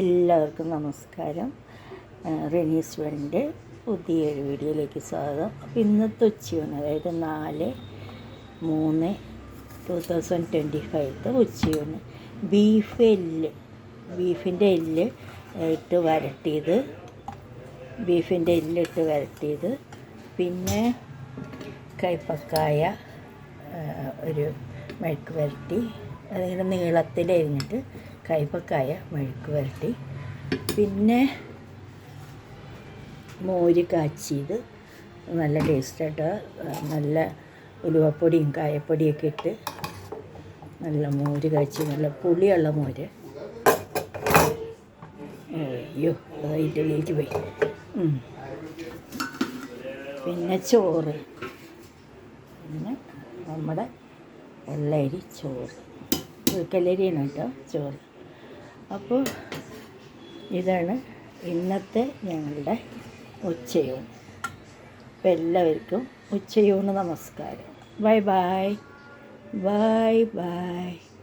എല്ലാവർക്കും നമസ്കാരം. റെനീസ് വേൾഡിന്റെ പുതിയൊരു വീഡിയോയിലേക്ക് സ്വാഗതം. അപ്പോൾ ഇന്നത്തെ ഉച്ചയൂണ് അതായത് നാല് മൂന്ന് ടു തൗസൻഡ് ട്വന്റി ഫൈവത്തെ ഉച്ചയൂണ് ബീഫ് എല്ല് ബീഫിന്റെ എല്ല് ഇട്ട് വരട്ടിയത്. ബീഫിന്റെ എല്ലിട്ട് വരട്ടിയത്. പിന്നെ കൈപ്പക്കായ ഒരു മെഴുക്ക് വരട്ടി. അതിങ്ങനെ നീളത്തിൽ അരിഞ്ഞിട്ട് കൈപ്പക്കായ മെഴുക്ക് വരട്ടി. പിന്നെ മോര് കാച്ചിയത്. നല്ല ടേസ്റ്റായിട്ട് നല്ല ഉലുവപ്പൊടിയും കായപ്പൊടിയൊക്കെ ഇട്ട് നല്ല മോര് കാച്ചി. നല്ല പുളിയുള്ള മോര്. അയ്യോ ഇഡ്ഡലിയിലേക്ക് പോയി. പിന്നെ ചോറ്. പിന്നെ നമ്മുടെ വെള്ളരി ചോറ്. കല്ലരിയാണ് കേട്ടോ ചോറ്. അപ്പോൾ ഇതാണ് ഇന്നത്തെ ഞങ്ങളുടെ ഉച്ചയൂണ്. അപ്പോൾ എല്ലാവർക്കും ഉച്ചയൂണ് നമസ്കാരം. Bye bye. Bye bye.